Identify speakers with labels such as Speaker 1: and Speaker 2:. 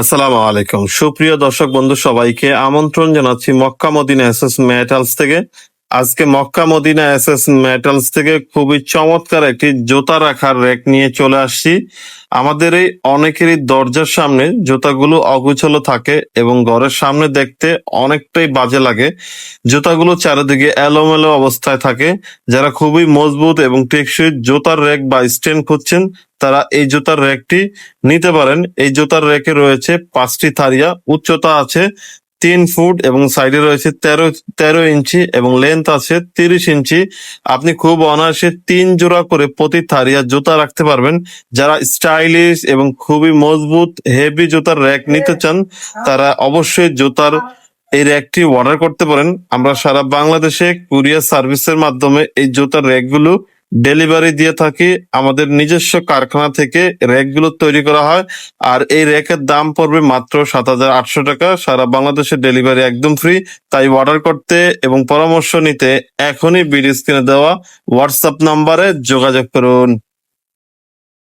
Speaker 1: আসসালামু আলাইকুম। সুপ্রিয় দর্শক বন্ধু সবাইকে আমন্ত্রণ জানাচ্ছি মক্কা মদিনা এসএস মেটালস থেকে। আজকে মক্কা মদিনা এসএস মেটালস থেকে খুবই চমৎকার একটি জোতা রাখার র্যাক নিয়ে চলে আসছি। আমাদের এই অনেকেরই দরজার সামনে জুতাগুলো অগুছালো থাকে এবং ঘরের সামনে দেখতে অনেকটাই বাজে লাগে। জুতাগুলো চারিদিকে এলোমেলো অবস্থায় থাকে। যারা খুবই মজবুত এবং টেকসই জুতার র্যাক বা স্ট্যান্ড খুঁজছেন, তারা এই জুতার র্যাকটি নিতে পারেন। এই জুতার র্যাকে রয়েছে পাঁচটি থারিয়া, উচ্চতা আছে তিন ফুট এবং সাইডে রয়েছে তেরো তেরো ইঞ্চি এবং লেন্থ আছে তিরিশ ইঞ্চি। আপনি খুব অনায়াসে তিন জোড়া করে প্রতি থারিয়া জুতা রাখতে পারবেন। যারা স্টাইলিশ এবং খুবই মজবুত হেভি জুতার র্যাক নিতে চান, তারা অবশ্যই জুতার এই র্যাকটি অর্ডার করতে পারেন। আমরা সারা বাংলাদেশে কুরিয়ার সার্ভিসের মাধ্যমে এই জুতার র্যাকগুলো ডেলিভারি দিয়ে থাকি, আমাদের নিজস্ব কারখানা থেকে র্যাকগুলো তৈরি করা হয়, আর এই র্যাকের দাম পড়বে মাত্র সাত হাজার আটশো টাকা। সারা বাংলাদেশে ডেলিভারি একদম ফ্রি তাই অর্ডার করতে এবং পরামর্শ নিতে এখনই বিডি স্ক্রিনে দেওয়া হোয়াটসঅ্যাপ নাম্বারে যোগাযোগ করুন।